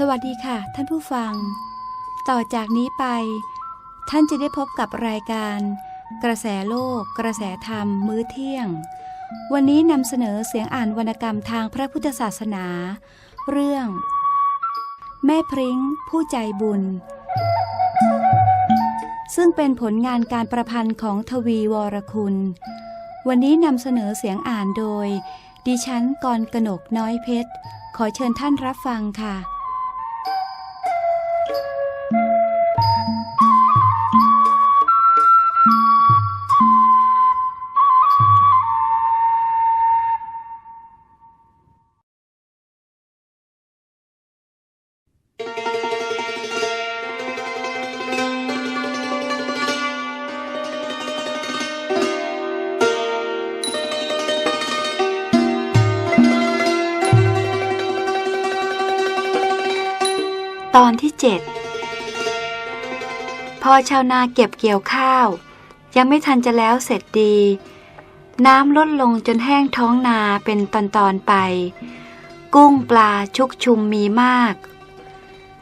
สวัสดีค่ะ ท่านผู้ฟัง ต่อจากนี้ไป ท่านจะได้พบกับรายการ กระแสโลก กระแสธรรม มื้อเที่ยง วันนี้นำเสนอเสียงอ่านวรรณกรรมทางพระพุทธศาสนา เรื่อง แม่พริ้ง ผู้ใจบุญ ซึ่งเป็นผลงานการประพันธ์ของทวีวรคุณ วันนี้นำเสนอเสียงอ่านโดย ดิฉันกรกนกน้อยเพชรขอเชิญท่านรับฟังค่ะ ตอนที่ 7 พอชาวนาเก็บเกี่ยวข้าว ยังไม่ทันจะแล้วเสร็จดี น้ำลดลงจนแห้งท้องนาเป็นตอนๆไป กุ้งปลาชุกชุมมีมาก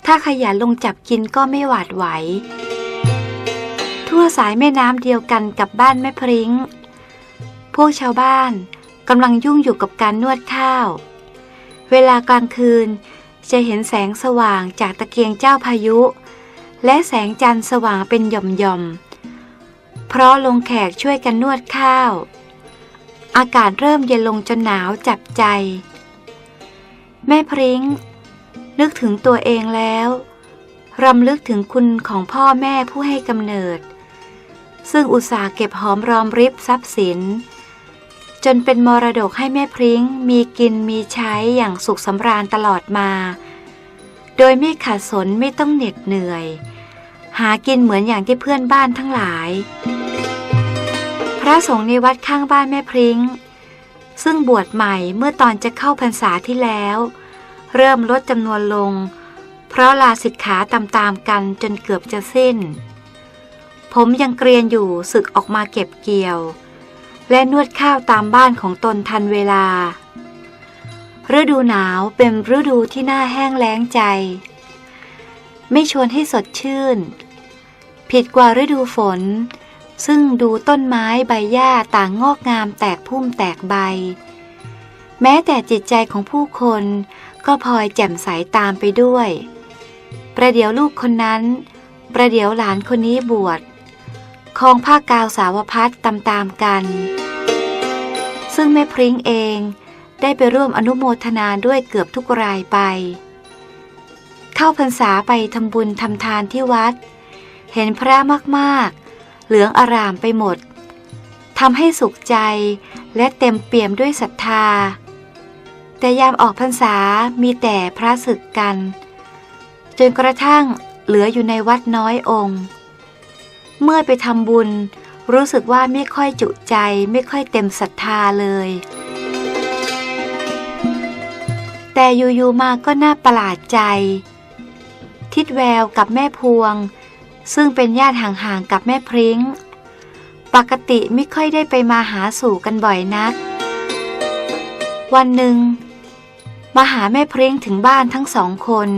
ถ้าขยันลงจับกินก็ไม่หวาดไหว ทั่วสายแม่น้ำเดียวกันกับบ้านแม่พริ้ง พวกชาวบ้านกำลังยุ่งอยู่กับการนวดข้าว เวลากลางคืน จะเห็นแสงสว่างจากตะเกียงเจ้าพายุ และแสงจันทร์สว่างเป็นหย่อมๆ เพราะลงแขกช่วยกันนวดข้าว อากาศเริ่มเย็นลงจนหนาวจับใจ แม่พริ้ง นึกถึงตัวเองแล้วรำลึกถึงคุณของพ่อแม่ผู้ให้กำเนิด ซึ่งอุตส่าห์เก็บหอมรอมริบทรัพย์สิน จนเป็นมรดกให้แม่พริ้งมีกินมีใช้อย่างสุขสำราญตลอดมา โดยไม่ขาดสนไม่ต้องเหน็ดเหนื่อย หากินเหมือนอย่างที่เพื่อนบ้านทั้งหลาย พระสงฆ์ในวัดข้างบ้านแม่พริ้ง ซึ่งบวชใหม่เมื่อตอนจะเข้าพรรษาที่แล้ว เริ่มลดจำนวนลง เพราะลาสิกขาตามๆกันจนเกือบจะสิ้น ผมยังเกรียนอยู่ศึกออกมาเก็บเกี่ยว และนวดข้าวตามบ้านของตนทันเวลา ฤดูหนาวเป็นฤดูที่น่าแห้งแล้งใจ ไม่ชวนให้สดชื่น ผิดกว่าฤดูฝน ซึ่งดูต้นไม้ใบหญ้าต่างงอกงามแตกพุ่มแตกใบ แม้แต่จิตใจของผู้คนก็พลอยแจ่มใสตามไปด้วย ประเดี๋ยวลูกคนนั้น ประเดี๋ยวหลานคนนี้บวชคลองผ้ากาวสาวพัดตามๆกัน ซึ่งแม่พริ้งเอง ได้ไปร่วมอนุโมทนาด้วยเกือบทุกรายไป เข้าพรรษาไปทำบุญทำทานที่วัด เห็นพระมากๆ เหลืองอารามไปหมดทำให้สุขใจและเต็มเปี่ยมด้วยศรัทธา แต่ยามออกพรรษามีแต่พระศึกกัน จนกระทั่งเหลืออยู่ในวัดน้อยองค์ เมื่อไปทำบุญรู้สึกว่าไม่ค่อยจุใจไม่ค่อยเต็มศรัทธาเลย แต่อยู่ๆมาก็น่าประหลาดใจ ทิดแววกับแม่พวง ซึ่งเป็นญาติห่างๆกับแม่พริ้ง ปกติไม่ค่อยได้ไปมาหาสู่กันบ่อยนัก วันหนึ่งมาหาแม่พริ้งถึงบ้านทั้งสองคน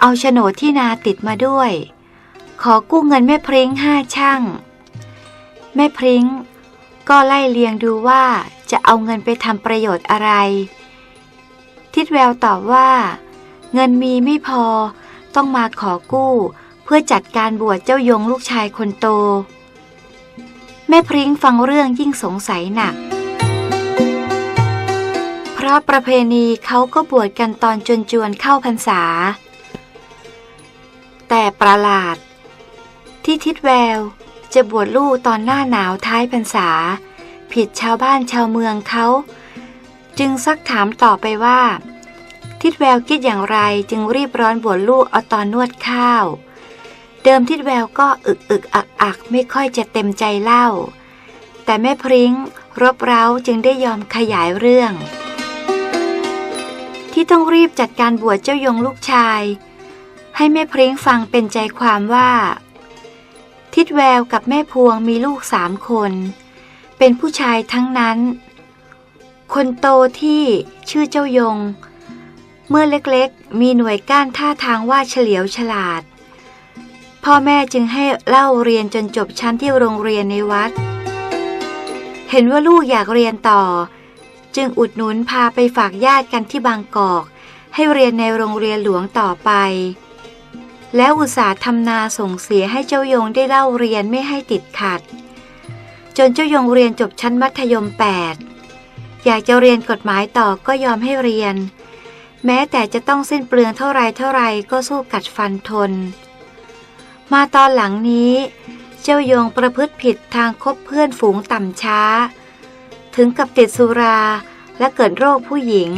เอาโฉนดที่นาติดมาด้วย ขอกู้เงินแม่พริ้งห้าช่าง แม่พริ้งก็ไล่เลียงดูว่าจะเอาเงินไปทำประโยชน์อะไร ทิดแววตอบว่า เงินมีไม่พอ ต้องมาขอกู้ เพื่อจัดการบวชเจ้ายงลูกชายคนโต แม่พริ้งฟังเรื่องยิ่งสงสัยหนัก เพราะประเพณีเขาก็บวชกันตอนจนจวนๆเข้าพรรษา แต่ประหลาด ที่ทิดแววจะบวชลูกตอนหน้าหนาวท้ายพรรษา ผิดชาวบ้านชาวเมืองเขา จึงซักถามต่อไปว่า ทิดแววคิดอย่างไรจึงรีบร้อนบวชลูกเอาตอนนวดข้าว เดิมทิดแววก็อึกอึกอักอักไม่ค่อยจะเต็มใจเล่า แต่แม่พริ้งรบเร้าจึงได้ยอมขยายเรื่อง ที่ต้องรีบจัดการบวชเจ้ายงลูกชาย ให้แม่พริ้งฟังเป็นใจความว่า ทิดแววกับแม่พวงมีลูกสามคน เป็นผู้ชายทั้งนั้น คนโตที่ชื่อเจ้ายง เมื่อเล็กๆ มีหน่วยก้านท่าทางว่าเฉลียวฉลาด พ่อแม่จึงให้เล่าเรียนจนจบชั้นที่โรงเรียนในวัด เห็นว่าลูกอยากเรียนต่อ จึงอุดหนุนพาไปฝากญาติกันที่บางกอก ให้เรียนในโรงเรียนหลวงต่อไป แล้วอุตส่าห์ทำนาส่งเสียให้เจ้ายงได้เล่าเรียนไม่ให้ติดขัด จนเจ้ายงเรียนจบชั้นมัธยม 8 อยากจะเรียนกฎหมายต่อก็ยอมให้เรียน แม้แต่จะต้องสิ้นเปลืองเท่าไรเท่าไรก็สู้กัดฟันทน มาตอนหลังนี้ เจ้ายงประพฤติผิดทางคบเพื่อนฝูงต่ำช้า ถึงกับติดสุราและเกิดโรคผู้หญิง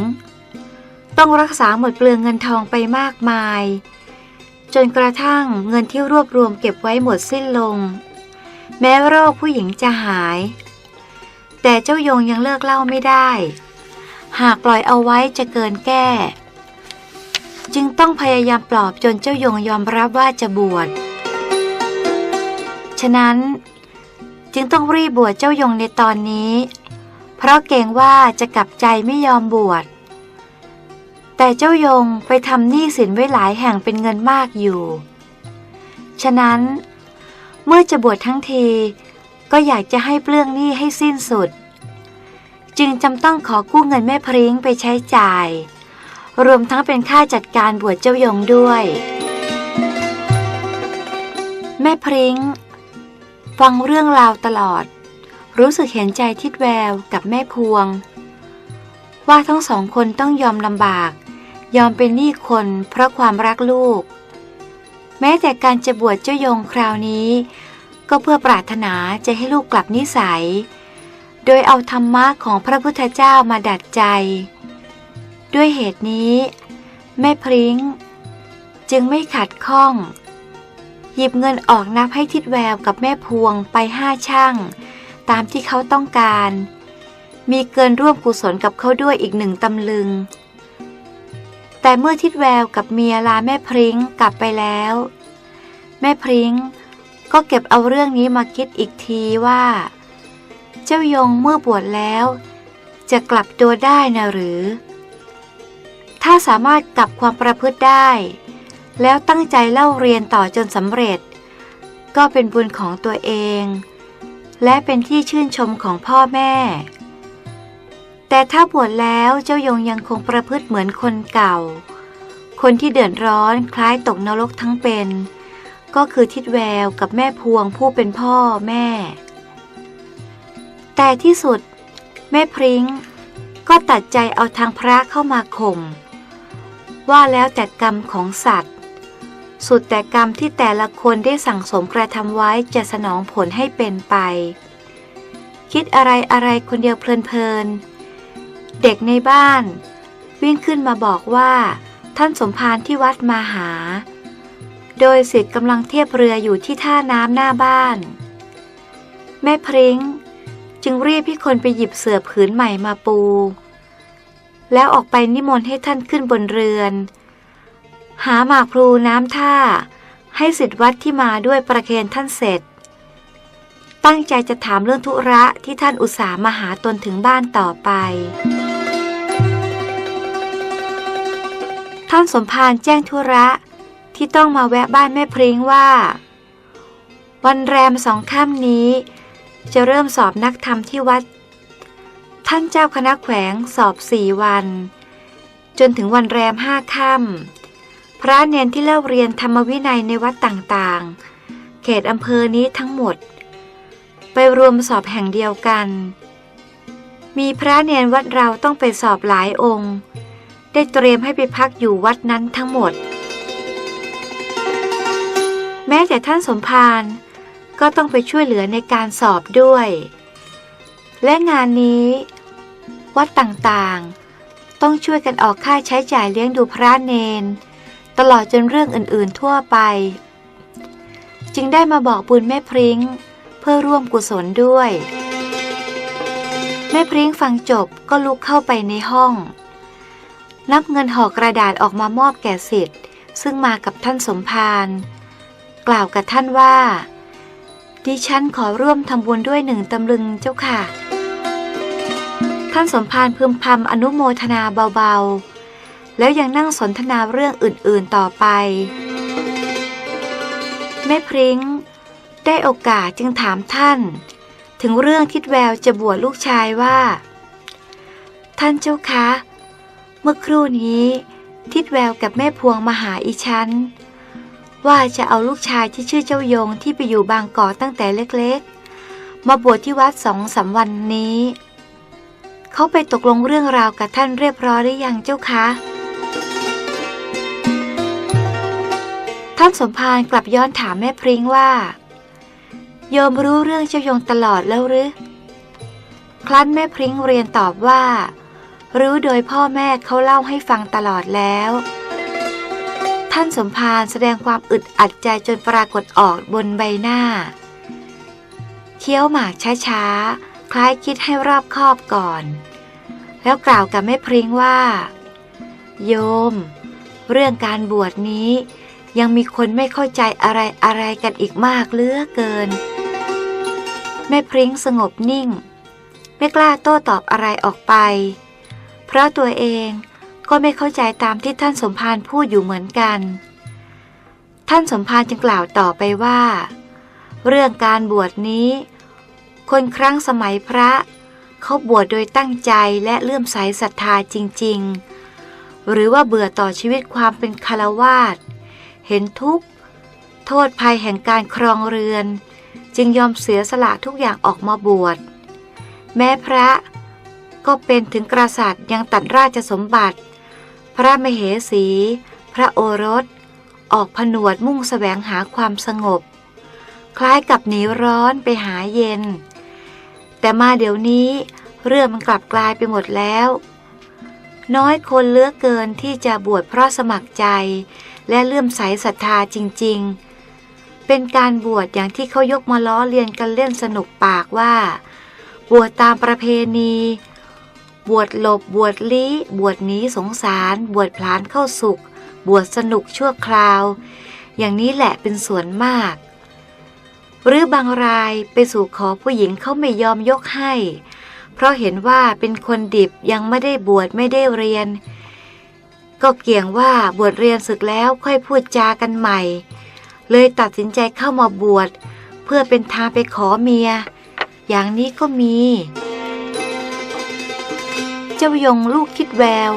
ต้องรักษาหมดเปลืองเงินทองไปมากมาย จนกระทั่งเงินที่รวบรวมเก็บไว้หมดสิ้นลง แม้โรคผู้หญิงจะหาย แต่เจ้ายงยังเลิกเล่าไม่ได้ หากปล่อยเอาไว้จะเกินแก้ จึงต้องพยายามปลอบจนเจ้ายงยอมรับว่าจะบวช ฉะนั้นจึงต้องรีบบวชเจ้ายงในตอนนี้ เพราะเกรงว่าจะกลับใจไม่ยอมบวช แต่เจ้ายงไปทำหนี้สินไว้หลายแห่งเป็นเงินมากอยู่ ฉะนั้นเมื่อจะบวชทั้งที ก็อยากจะให้เปลื้องหนี้ให้สิ้นสุด จึงจำต้องขอกู้เงินแม่พริ้งไปใช้จ่าย รวมทั้งเป็นค่าจัดการบวชเจ้ายงด้วย แม่พริ้ง ฟังเรื่องราวตลอด รู้สึกเห็นใจทิดแววกับแม่พวง ว่าทั้งสองคนต้องยอมลำบาก ยอมเป็นหนี้คนเพราะความรักลูก แม้แต่การจะบวชเจ้ายงคราวนี้ ก็เพื่อปรารถนาจะให้ลูกกลับนิสัย โดยเอาธรรมะของพระพุทธเจ้ามาดัดใจ ด้วยเหตุนี้ แม่พริ้ง จึงไม่ขัดข้อง หยิบเงินออกนับให้ทิดแววกับแม่พวงไปห้าช่าง ตามที่เขาต้องการ มีเกินร่วมกุศลกับเขาด้วยอีกหนึ่งตำลึง แต่เมื่อทิดแววกับเมียลาแม่พริ้งกลับไปแล้ว แม่พริ้ง ก็เก็บเอาเรื่องนี้มาคิดอีกทีว่า เจ้ายงเมื่อบวชแล้ว จะกลับตัวได้นะหรือ ถ้าสามารถกลับความประพฤติได้ แล้วตั้งใจเล่าเรียนต่อจนสำเร็จ ก็เป็นบุญของตัวเอง และเป็นที่ชื่นชมของพ่อแม่ แต่ถ้าบวชแล้วเจ้ายงยังคงประพฤติเหมือนคนเก่า คนที่เดือดร้อนคล้ายตกนรกทั้งเป็น ก็คือทิดแววกับแม่พวงผู้เป็นพ่อแม่ แต่ที่สุด แม่พริ้ง ก็ตัดใจเอาทางพระเข้ามาข่มว่าแล้วแต่กรรมของสัตว์ สุดแต่กรรมที่แต่ละคนได้สั่งสมกระทำไว้จะสนองผลให้เป็นไป คิดอะไรอะไรคนเดียวเพลินๆ เด็กในบ้าน วิ่งขึ้นมาบอกว่า ท่านสมภารที่วัดมาหา โดยสิทธิ์กำลังเทียบเรืออยู่ที่ท่าน้ำหน้าบ้าน แม่พริ้งจึงเรียกพี่คนไปหยิบเสือผืนใหม่มาปู แล้วออกไปนิมนต์ให้ท่านขึ้นบนเรือน หาหมากพลูน้ำท่า ให้สิทธิวัดที่มาด้วยประเคนท่านเสร็จ ตั้งใจจะถามเรื่องธุระที่ท่านอุตส่าห์มาหาตนถึงบ้านต่อไป ท่านสมภารแจ้งธุระ ที่ต้องมาแวะบ้านแม่พริ้งว่า วันแรมสองค่ำนี้ จะเริ่มสอบนักธรรมที่วัด ท่านเจ้าคณะแขวงสอบสี่วัน จนถึงวันแรมห้าค่ำพระเนนที่เล่าเรียนธรรมวินัยในวัดต่างๆ เขตอำเภอนี้ทั้งหมด ไปรวมสอบแห่งเดียวกัน มีพระเนนวัดเราต้องไปสอบหลายองค์ ได้เตรียมให้ไปพักอยู่วัดนั้นทั้งหมด แม้แต่ท่านสมภารก็ต้องไปช่วยเหลือในการสอบด้วย และงานนี้ วัดต่างๆ ต้องช่วยกันออกค่าใช้จ่ายเลี้ยงดูพระเนน ตลอดจนเรื่องอื่นๆทั่วไป จึงได้มาบอกบุญแม่พริ้งเพื่อร่วมกุศลด้วย แม่พริ้งฟังจบก็ลุกเข้าไปในห้อง นับเงินห่อกระดาษออกมามอบแก่สิทธิ์ ซึ่งมากับท่านสมภาร กล่าวกับท่านว่า ดิฉันขอร่วมทำบุญด้วยหนึ่งตำลึงเจ้าค่ะ ท่านสมภารพึมพำอนุโมทนาเบาๆ แล้วยังนั่งสนทนาเรื่องอื่นๆต่อไปแม่พริ้งได้โอกาสจึงถามท่าน ถึงเรื่องทิดแววจะบวชลูกชายว่า ท่านเจ้าคะ เมื่อครู่นี้ ทิดแววกับแม่พวงมาหาอีฉัน ว่าจะเอาลูกชายที่ชื่อเจ้ายงที่ไปอยู่บางกอกตั้งแต่เล็กๆ มาบวชที่วัดสองสามวันนี้ เขาไปตกลงเรื่องราวกับท่านเรียบร้อยหรือยังเจ้าคะ ท่านสมภารกลับย้อนถามแม่พริ้งว่า โยมรู้เรื่องเจ้ายงตลอดแล้วหรือ ครั้นแม่พริ้งเรียนตอบว่า รู้โดยพ่อแม่เขาเล่าให้ฟังตลอดแล้ว ท่านสมภารแสดงความอึดอัดใจจนปรากฏออกบนใบหน้า เคี้ยวหมากช้าๆ คล้ายคิดให้รอบคอบก่อน แล้วกล่าวกับแม่พริ้งว่า โยม เรื่องการบวชนี้ ยังมีคนไม่เข้าใจอะไรอะไรกันอีกมากเลือเกิน แม่พริ้งสงบนิ่ง ไม่กล้าโต้ตอบอะไรออกไป เพราะตัวเอง ก็ไม่เข้าใจตามที่ท่านสมภารพูดอยู่เหมือนกัน ท่านสมภารจึงกล่าวต่อไปว่า เรื่องการบวชนี้ คนครั้งสมัยพระเขาบวชโดยตั้งใจและเลื่อมใสศรัทธาจริง ๆ หรือว่าเบื่อต่อชีวิตความเป็นคารวาสเห็นทุกข์ โทษภัยแห่งการครองเรือน จึงยอมเสียสละทุกอย่างออกมาบวช แม้พระก็เป็นถึงกษัตริย์ยังตัดราชสมบัติ พระมเหสี พระโอรส ออกผนวดมุ่งแสวงหาความสงบ คล้ายกับหนีร้อนไปหาเย็น แต่มาเดี๋ยวนี้เรื่องมันกลับกลายไปหมดแล้ว น้อยคนเลือกเกินที่จะบวชเพราะสมัครใจ และเลื่อมใสศรัทธาจริง ๆ เป็นการบวชอย่างที่เขายกมาล้อเลียนกันเล่นสนุกปากว่า บวชตามประเพณี บวชหลบบวชลี้ บวชหนีสงสาร บวชพลานเข้าสุข บวชสนุกชั่วคราว อย่างนี้แหละเป็นส่วนมาก หรือบางรายไปสู่ขอผู้หญิงเขาไม่ยอมยกให้ เพราะเห็นว่าเป็นคนดิบยังไม่ได้บวชไม่ได้เรียน ก็เกี่ยงว่าบวชเรียนศึกแล้วค่อยพูดจากันใหม่ เลยตัดสินใจเข้ามาบวชเพื่อเป็นทางไปขอเมีย อย่างนี้ก็มี เจ้ายงลูกคิดแวว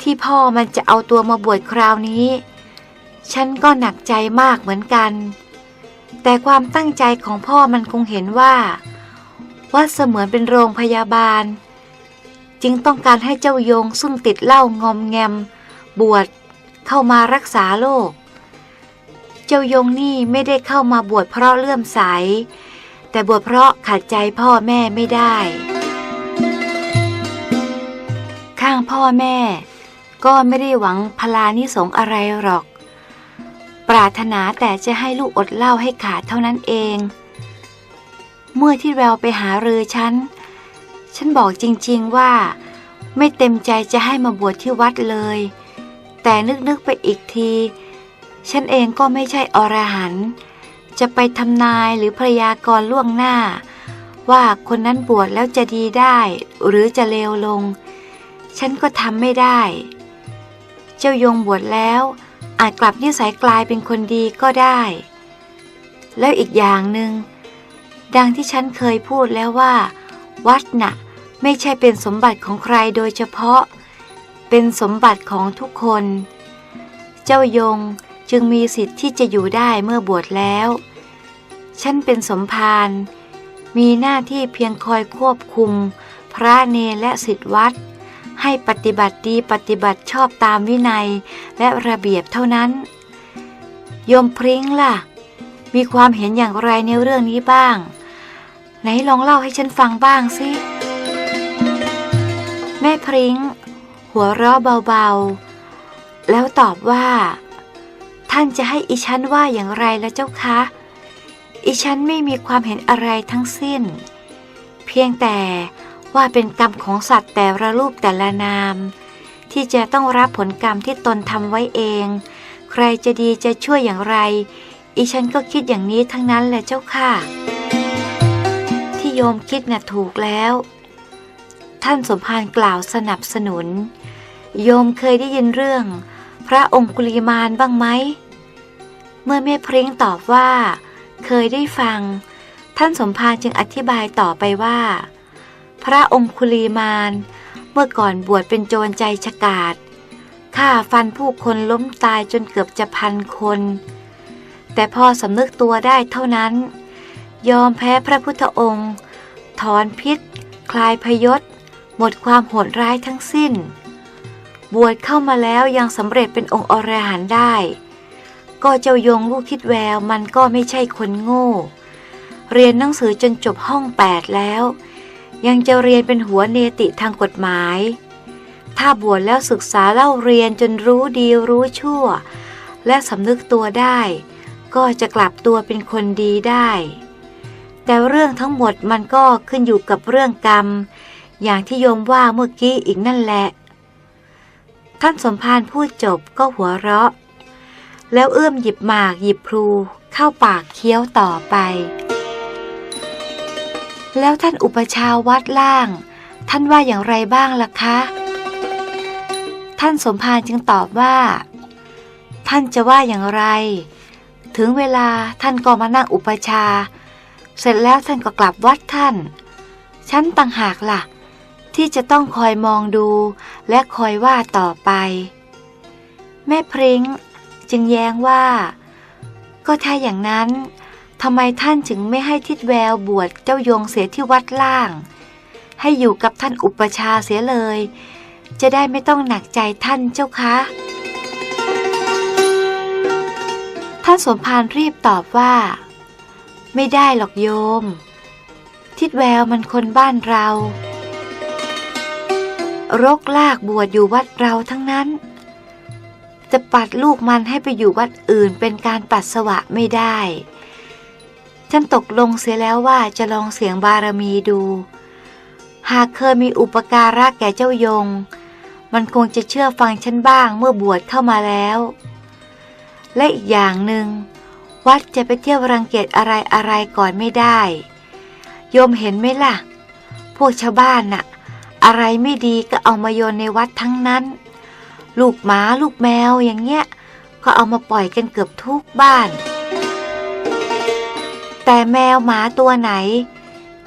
ที่พ่อมันจะเอาตัวมาบวชคราวนี้ ฉันก็หนักใจมากเหมือนกัน แต่ความตั้งใจของพ่อมันคงเห็นว่าวัดเสมือนเป็นโรงพยาบาล จึงต้องการให้เจ้ายงซึ่งติดเหล้างอมแงม บวชเข้ามารักษาโรคเจ้ายงนี่ไม่ได้เข้ามาบวชเพราะเลื่อมใส แต่บวชเพราะขัดใจพ่อแม่ไม่ได้ ข้างพ่อแม่ ก็ไม่ได้หวังพลานิสงอะไรหรอก ปรารถนาแต่จะให้ลูกอดเหล้าให้ขาดเท่านั้นเอง เมื่อที่แววไปหาเรือฉัน ฉันบอกจริงๆว่า ไม่เต็มใจจะให้มาบวชที่วัดเลย แต่นึกๆไปอีกที ฉันเองก็ไม่ใช่อรหันต์จะไปทำนายหรือพยากรล่วงหน้า ว่าคนนั้นบวชแล้วจะดีได้ หรือจะเลวลง ฉันก็ทำไม่ได้ เจ้ายงบวชแล้ว อาจกลับนิสัยกลายเป็นคนดีก็ได้ แล้วอีกอย่างหนึง่งดังที่ฉันเคยพูดแล้วว่า วัดน่ะไม่ใช่เป็นสมบัติของใครโดยเฉพาะ เป็นสมบัติของทุกคน เจ้ายงจึงมีสิทธิ์ที่จะอยู่ได้เมื่อบวชแล้ว ฉันเป็นสมภารมีหน้าที่เพียงคอยควบคุม พระเนรและสิทธิวัด ให้ปฏิบัติดีปฏิบัติชอบตามวินัยและระเบียบเท่านั้น โยมพริ้งล่ะ มีความเห็นอย่างไรในเรื่องนี้บ้าง ไหนลองเล่าให้ฉันฟังบ้างสิ แม่พริ้ง หัวเราะเบาๆ แล้วตอบว่า ท่านจะให้อิฉันว่าอย่างไรละเจ้าคะ อิฉันไม่มีความเห็นอะไรทั้งสิ้น เพียงแต่ ว่าเป็นกรรมของสัตว์แต่ละรูปแต่ละนาม ที่จะต้องรับผลกรรมที่ตนทำไว้เอง ใครจะดีจะช่วยอย่างไร อีฉันก็คิดอย่างนี้ทั้งนั้นแหละเจ้าค่ะ ที่โยมคิดน่ะถูกแล้ว ท่านสมภารกล่าวสนับสนุน โยมเคยได้ยินเรื่อง พระองคุลีมานบ้างไหมเมื่อแม่พริ้งตอบว่า เคยได้ฟัง ท่านสมภารจึงอธิบายต่อไปว่า พระองคุลีมานเมื่อก่อนบวชเป็นโจรใจฉกาจฆ่าฟันผู้คนล้มตายจนเกือบจะพันคน แต่พอสำนึกตัวได้เท่านั้น ยอมแพ้พระพุทธองค์ ถอนพิษ คลายพยศ หมดความโหดร้ายทั้งสิ้น บวชเข้ามาแล้วยังสำเร็จเป็นองค์อรหันต์ได้ ก็เจ้ายงลูกทิดแววมันก็ไม่ใช่คนโง่ เรียนหนังสือจนจบห้องแปดแล้ว ยังจะเรียนเป็นหัวเนติทางกฎหมาย ถ้าบวชแล้วศึกษาเล่าเรียนจนรู้ดีรู้ชั่ว และสำนึกตัวได้ ก็จะกลับตัวเป็นคนดีได้ แต่เรื่องทั้งหมดมันก็ขึ้นอยู่กับเรื่องกรรม อย่างที่โยมว่าเมื่อกี้อีกนั่นแหละ ท่านสมภารพูดจบก็หัวเราะ แล้วเอื้อมหยิบหมากหยิบพลูเข้าปากเคี้ยวต่อไป แล้วท่านอุปชาวัดล่าง ท่านว่าอย่างไรบ้างล่ะคะ ท่านสมภารจึงตอบว่า ท่านจะว่าอย่างไร ถึงเวลาท่านก็มานั่งอุปชา เสร็จแล้วท่านก็กลับวัดท่าน ฉันต่างหากล่ะ ที่จะต้องคอยมองดูและคอยว่าต่อไป แม่พริ้งจึงแย้งว่า ก็ถ้าอย่างนั้น ทำไมท่านจึงไม่ให้ทิดแววบวชเจ้ายงเสียที่วัดล่าง ให้อยู่กับท่านอุปชาเสียเลย จะได้ไม่ต้องหนักใจท่านเจ้าคะ ท่านสมภารรีบตอบว่า ไม่ได้หรอกโยม ทิดแววมันคนบ้านเรา รกลากบวชอยู่วัดเราทั้งนั้น จะปัดลูกมันให้ไปอยู่วัดอื่นเป็นการปัสสวะไม่ได้ ฉันตกลงเสียแล้วว่าจะลองเสียงบารมีดู หากเคยมีอุปการะแก่เจ้ายง มันคงจะเชื่อฟังฉันบ้างเมื่อบวชเข้ามาแล้ว และอีกอย่างหนึ่งวัดจะไปเที่ยวรังเกียจอะไรอะไรก่อนไม่ได้ โยมเห็นไหมล่ะ พวกชาวบ้านน่ะ อะไรไม่ดีก็เอามาโยนในวัดทั้งนั้น ลูกหมาลูกแมวอย่างเงี้ย ก็เอามาปล่อยกันเกือบทุกบ้าน แต่แมวหมาตัวไหน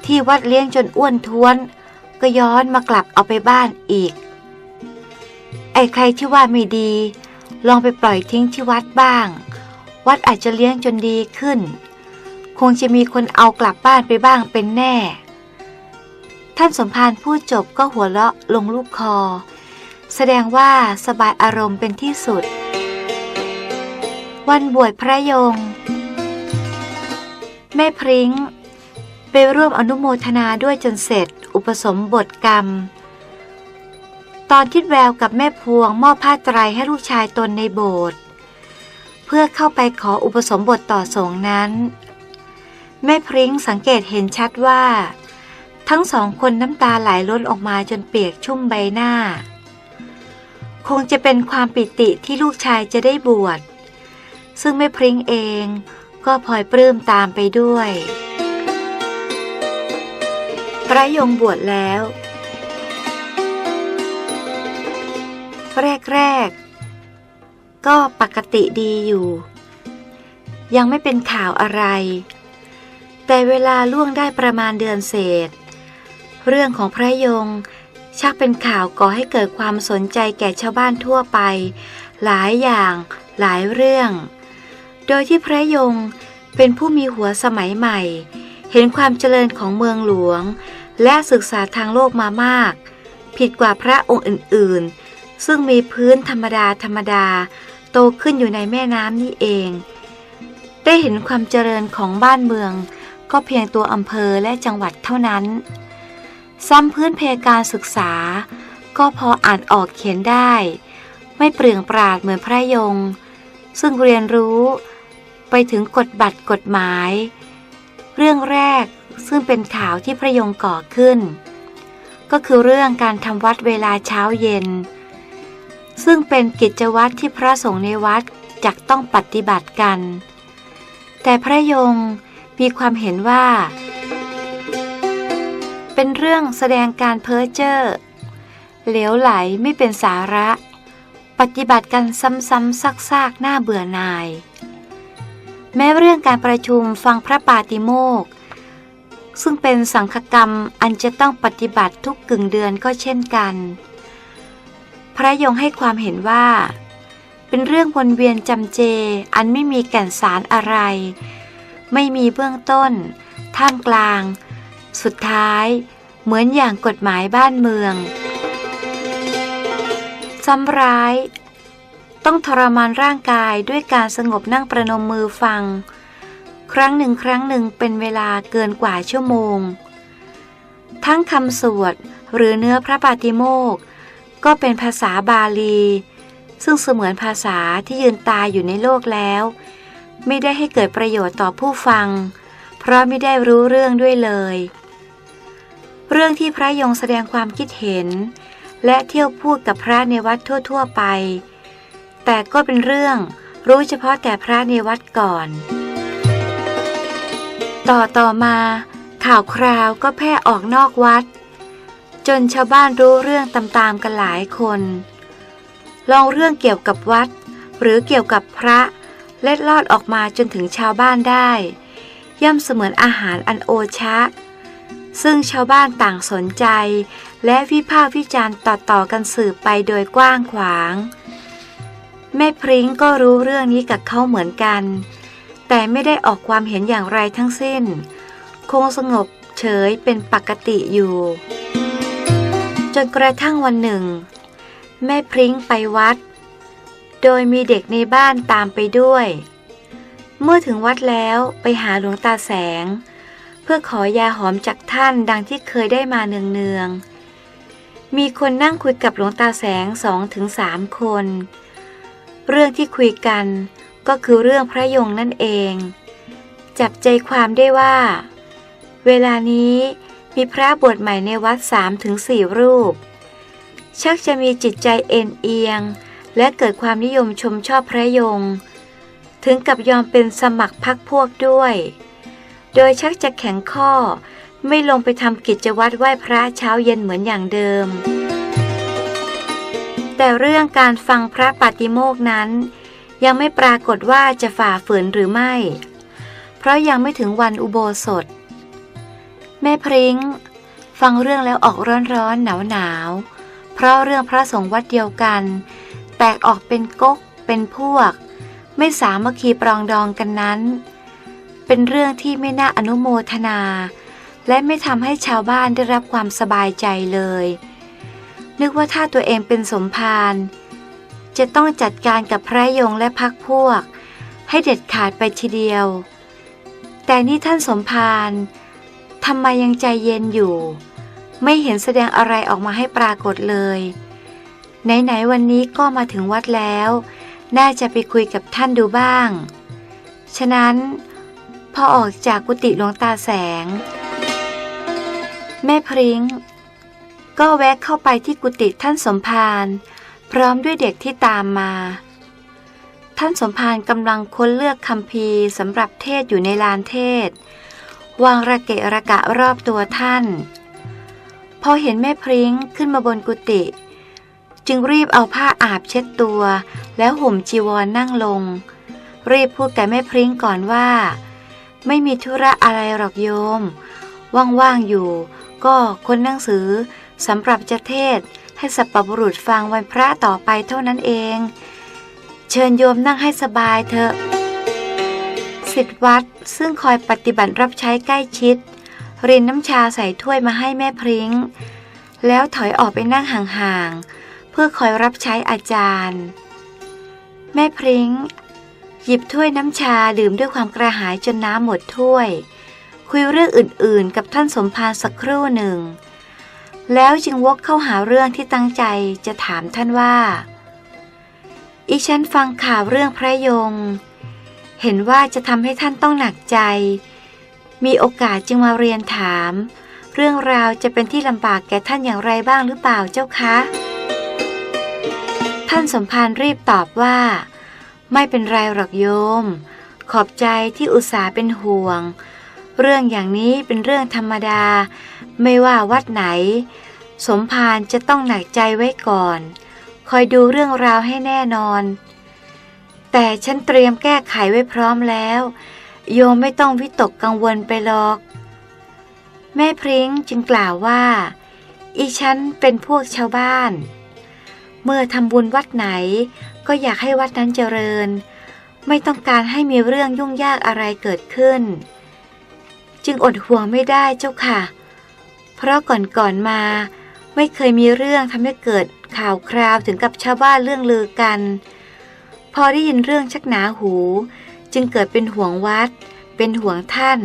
ที่วัดเลี้ยงจนอ้วนท้วน ก็ย้อนมากลับเอาไปบ้านอีก ไอ้ใครที่ว่าไม่ดี ลองไปปล่อยทิ้งที่วัดบ้าง วัดอาจจะเลี้ยงจนดีขึ้น คงจะมีคนเอากลับบ้านไปบ้างเป็นแน่ ท่านสมภารพูดจบก็หัวเราะลงลูกคอ แสดงว่าสบายอารมณ์เป็นที่สุด วันบวชพระยง แม่พริ้ง ไปร่วมอนุโมทนาด้วยจนเสร็จ อุปสมบทกรรม ตอนทิดแววกับแม่พวงมอบผ้าไตรให้ลูกชายตนในโบสถ์เพื่อเข้าไปขออุปสมบทต่อสงนั้น แม่พริ้งสังเกตเห็นชัดว่า ทั้งสองคนน้ำตาไหลล้นออกมาจนเปียกชุ่มใบหน้า คงจะเป็นความปิติที่ลูกชายจะได้บวชซึ่งแม่พริ้งเอง ก็พลอยปลื้มตามไปด้วย พระยงบวชแล้ว แรก ๆ ก็ปกติดีอยู่ ยังไม่เป็นข่าวอะไร แต่เวลาล่วงได้ประมาณเดือนเศษ เรื่องของพระยงชักเป็นข่าวก่อให้เกิดความสนใจแก่ชาวบ้านทั่วไป หลายอย่างหลายเรื่อง โดยที่พระยงเป็นผู้มีหัวสมัยใหม่ เห็นความเจริญของเมืองหลวง และศึกษาทางโลกมามาก ผิดกว่าพระองค์อื่นๆ ซึ่งมีพื้นธรรมดาธรรมดา โตขึ้นอยู่ในแม่น้ำนี่เอง ได้เห็นความเจริญของบ้านเมือง ก็เพียงตัวอำเภอและจังหวัดเท่านั้น ซ้ำพื้นเพการศึกษา ก็พออ่านออกเขียนได้ ไม่เปลืองปราดเหมือนพระยง ซึ่งเรียนรู้ ไปถึงกฎบัตรกฎหมาย เรื่องแรกซึ่งเป็นข่าวที่พระยงก่อขึ้น ก็คือเรื่องการทำวัดเวลาเช้าเย็น ซึ่งเป็นกิจวัตรที่พระสงฆ์ในวัดจักต้องปฏิบัติกัน แต่พระยงมีความเห็นว่า เป็นเรื่องแสดงการเพ้อเจ้อเหลวไหลไม่เป็นสาระ ปฏิบัติกันซ้ำๆซากๆหน้าเบื่อหน่าย แม้เรื่องการประชุมฟังพระปาติโมกซึ่งเป็นสังฆกรรมอันจะต้องปฏิบัติทุกกึ่งเดือนก็เช่นกัน พระยงให้ความเห็นว่า เป็นเรื่องวนเวียนจำเจอันไม่มีแก่นสารอะไร ไม่มีเบื้องต้น ท่ามกลาง สุดท้าย เหมือนอย่างกฎหมายบ้านเมืองซ้ำร้าย ต้องทรมานร่างกายด้วยการสงบนั่งประนมมือฟัง ครั้งหนึ่งครั้งหนึ่งเป็นเวลาเกินกว่าชั่วโมง ทั้งคำสวดหรือเนื้อพระปาติโมกข์ก็เป็นภาษาบาลี ซึ่งเสมือนภาษาที่ยืนตายอยู่ในโลกแล้ว ไม่ได้ให้เกิดประโยชน์ต่อผู้ฟัง เพราะไม่ได้รู้เรื่องด้วยเลย เรื่องที่พระยงแสดงความคิดเห็น และเที่ยวพูดกับพระในวัดทั่ว ๆ ไป แต่ก็เป็นเรื่องรู้เฉพาะแต่พระในวัดก่อน ต่อต่อมาข่าวคราวก็แพร่ออกนอกวัด จนชาวบ้านรู้เรื่องตามๆกันหลายคน ลองเรื่องเกี่ยวกับวัด หรือเกี่ยวกับพระเล็ดลอดออกมาจนถึงชาวบ้านได้ ย่อมเสมือนอาหารอันโอชะ ซึ่งชาวบ้านต่างสนใจ และวิพากษ์วิจารณ์ต่อๆกันสืบไปโดยกว้างขวาง แม่พริ้งก็รู้เรื่องนี้กับเขาเหมือนกัน แต่ไม่ได้ออกความเห็นอย่างไรทั้งสิ้น คงสงบเฉยเป็นปกติอยู่ จนกระทั่งวันหนึ่ง แม่พริ้งไปวัด โดยมีเด็กในบ้านตามไปด้วย เมื่อถึงวัดแล้วไปหาหลวงตาแสง เพื่อขอยาหอมจากท่านดังที่เคยได้มาเนืองๆมีคนนั่งคุยกับหลวงตาแสงสองถึงสามคน เรื่องที่คุยกันก็คือเรื่องพระยงนั่นเอง จับใจความได้ว่า เวลานี้มีพระบวชใหม่ในวัดสามถึงสี่รูป ชักจะมีจิตใจเอ็นเอียง และเกิดความนิยมชมชอบพระยง ถึงกับยอมเป็นสมัครพักพวกด้วย โดยชักจะแข็งข้อไม่ลงไปทำกิจวัตรไหว้พระเช้าเย็นเหมือนอย่างเดิม แต่เรื่องการฟังพระปาติโมกนั้น ยังไม่ปรากฏว่าจะฝ่าฝืนหรือไม่ เพราะยังไม่ถึงวันอุโบสถ แม่พริง้ง ฟังเรื่องแล้วออกร้อนๆหนาวๆเพราะเรื่องพระสงฆ์วัดเดียวกัน แตกออกเป็นก๊กเป็นพวก ไม่สามัคคีปรองดองกันนั้น เป็นเรื่องที่ไม่น่าอนุโมทนา และไม่ทำให้ชาวบ้านได้รับความสบายใจเลย นึกว่าถ้าตัวเองเป็นสมภารจะต้องจัดการกับพระยงและพักพวก ให้เด็ดขาดไปทีเดียว แต่นี่ท่านสมภารทำไมยังใจเย็นอยู่ ไม่เห็นแสดงอะไรออกมาให้ปรากฏเลย ไหน ๆ วันนี้ก็มาถึงวัดแล้ว น่าจะไปคุยกับท่านดูบ้าง ฉะนั้น พอออกจากกุฏิหลวงตาแสง แม่พริง้ง ก็แวะเข้าไปที่กุฏิท่านสมภารพร้อมด้วยเด็กที่ตามมา ท่านสมภารกำลังค้นเลือกคำพีร์สำหรับเทศอยู่ในลานเทศ วางระเกะระกะรอบตัวท่าน พอเห็นแม่พริ้งขึ้นมาบนกุฏิจึงรีบเอาผ้าอาบเช็ดตัว แล้วห่มจีวรนนั่งลง รีบพูดกับแม่พริ้งก่อนว่า ไม่มีธุระอะไรหรอกโยม ว่างๆอยู่ ก็ค้นหนังสือ สำหรับจะเทศให้สัปปบุรุษฟังวันพระต่อไปเท่านั้นเอง เชิญโยมนั่งให้สบายเถอะสิทธิวัดซึ่งคอยปฏิบัติรับใช้ใกล้ชิด รินน้ำชาใส่ถ้วยมาให้แม่พริง้ง แล้วถอยออกไปนั่งห่างๆ เพื่อคอยรับใช้อาจารย์ แม่พริง้ง หยิบถ้วยน้ำชาดื่มด้วยความกระหายจนน้ำหมดถ้วย คุยเรื่องอื่นๆ กับท่านสมภารสักครู่หนึ่ง แล้วจึงวกเข้าหาเรื่องที่ตั้งใจจะถามท่านว่า อีฉันฟังข่าวเรื่องพระยง เห็นว่าจะทำให้ท่านต้องหนักใจ มีโอกาสจึงมาเรียนถาม เรื่องราวจะเป็นที่ลำบากแก่ท่านอย่างไรบ้างหรือเปล่าเจ้าคะ ท่านสมภารรีบตอบว่า ไม่เป็นไรหรอกโยม ขอบใจที่อุตส่าห์เป็นห่วง เรื่องอย่างนี้เป็นเรื่องธรรมดา ไม่ว่าวัดไหน สมภารจะต้องหนักใจไว้ก่อน คอยดูเรื่องราวให้แน่นอน แต่ฉันเตรียมแก้ไขไว้พร้อมแล้ว โยมไม่ต้องวิตกกังวลไปหรอก แม่พริ้งจึงกล่าวว่า อีฉันเป็นพวกชาวบ้าน เมื่อทำบุญวัดไหน ก็อยากให้วัดนั้นเจริญ ไม่ต้องการให้มีเรื่องยุ่งยากอะไรเกิดขึ้น จึงอดห่วงไม่ได้เจ้าค่ะ เพราะก่อนๆมาไม่เคยมีเรื่องทำให้เกิดข่าวคราวถึงกับชาวบ้านเรื่องลือกัน พอได้ยินเรื่องชักหนาหู จึงเกิดเป็นห่วงวัด เป็นห่วงท่าน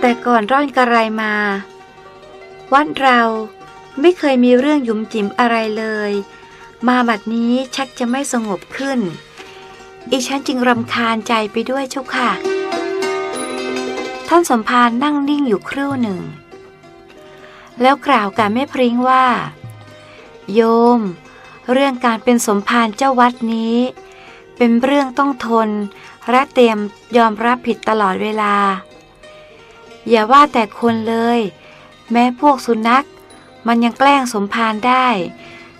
แต่ก่อนร่อนกระไรมา วัดเราไม่เคยมีเรื่องหยุมจิ๋มอะไรเลย มาบัดนี้ชักจะไม่สงบขึ้น อีฉันจึงรำคาญใจไปด้วยเจ้าค่ะ ท่านสมภารนั่งนิ่งอยู่ครู่หนึ่ง แล้วกล่าวกับแม่พริ้งว่า โยม เรื่องการเป็นสมภารเจ้าวัดนี้ เป็นเรื่องต้องทนและเตรียมยอมรับผิดตลอดเวลา อย่าว่าแต่คนเลย แม้พวกสุนัข มันยังแกล้งสมภารได้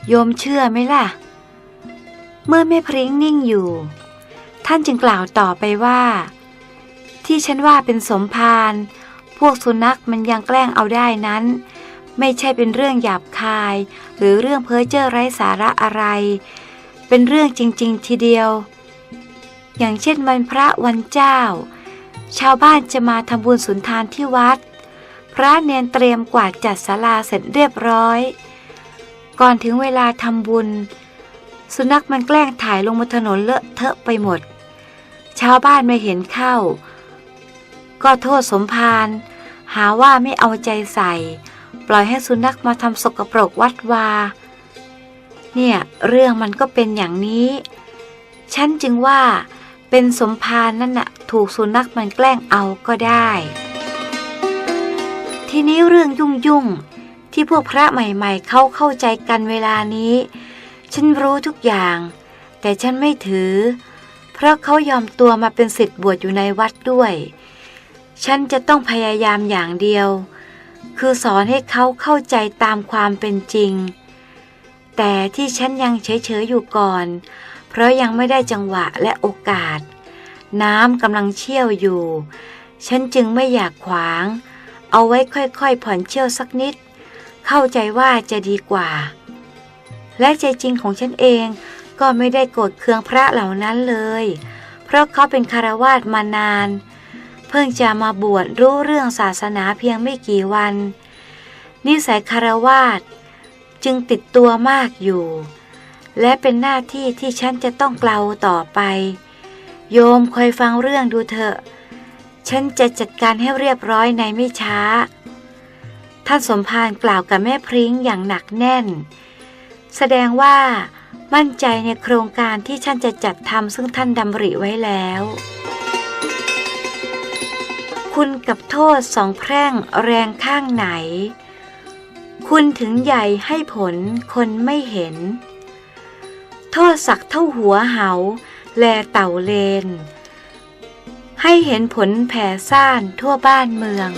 โยมเชื่อไหมล่ะ เมื่อแม่พริ้งนิ่งอยู่ ท่านจึงกล่าวต่อไปว่า ที่ฉันว่าเป็นสมภาร พวกสุนัขมันยังแกล้งเอาได้นั้น ไม่ใช่เป็นเรื่องหยาบคาย หรือเรื่องเพ้อเจ้อไร้สาระอะไร เป็นเรื่องจริง ๆ ทีเดียว อย่างเช่นวันพระวันเจ้า ชาวบ้านจะมาทำบุญสุนทานที่วัด พระเนนเตรียมกวาดจัดศาลาเสร็จเรียบร้อย ก่อนถึงเวลาทำบุญ สุนัขมันแกล้งถ่ายลงบนถนนเลอะเทอะไปหมด ชาวบ้านไม่เห็นเข้า ก็โทษสมภารหาว่าไม่เอาใจใส่ ปล่อยให้สุนัขมาทำสกปรกวัดวา เนี่ย เรื่องมันก็เป็นอย่างนี้ ฉันจึงว่าเป็นสมภารนั่นน่ะถูกสุนัขมันแกล้งเอาก็ได้ ทีนี้เรื่องยุ่งยุ่งที่พวกพระใหม่ๆเขาเข้าใจกันเวลานี้ ฉันรู้ทุกอย่าง แต่ฉันไม่ถือ เพราะเขายอมตัวมาเป็นศิษย์บวชอยู่ในวัดด้วย ฉันจะต้องพยายามอย่างเดียว คือสอนให้เขาเข้าใจตามความเป็นจริง แต่ที่ฉันยังเฉยๆอยู่ก่อน เพราะยังไม่ได้จังหวะและโอกาส น้ำกำลังเชี่ยวอยู่ ฉันจึงไม่อยากขวาง เอาไว้ค่อยๆผ่อนเชี่ยวสักนิด เข้าใจว่าจะดีกว่า และใจจริงของฉันเองก็ไม่ได้โกรธเคืองพระเหล่านั้นเลย เพราะเขาเป็นคารวาสมานาน พิ่งจะมาบวชรู้เรื่องศาสนาเพียงไม่กี่วัน นิสัยคารวาสจึงติดตัวมากอยู่ และเป็นหน้าที่ที่ฉันจะต้องเกลาต่อไป โยมคอยฟังเรื่องดูเถอะ ฉันจะจัดการให้เรียบร้อยในไม่ช้า ท่านสมภารกล่าวกับแม่พริ้งอย่างหนักแน่น แสดงว่ามั่นใจในโครงการที่ท่านจะจัดทำซึ่งท่านดำริไว้แล้ว คุณกับโทษสองแพร่งแรงข้างไหน คุณถึงใหญ่ให้ผลคนไม่เห็น โทษสักเท่าหัวเหา แลเต่าเลน ให้เห็นผลแผ่ซ่านทั่วบ้านเมือง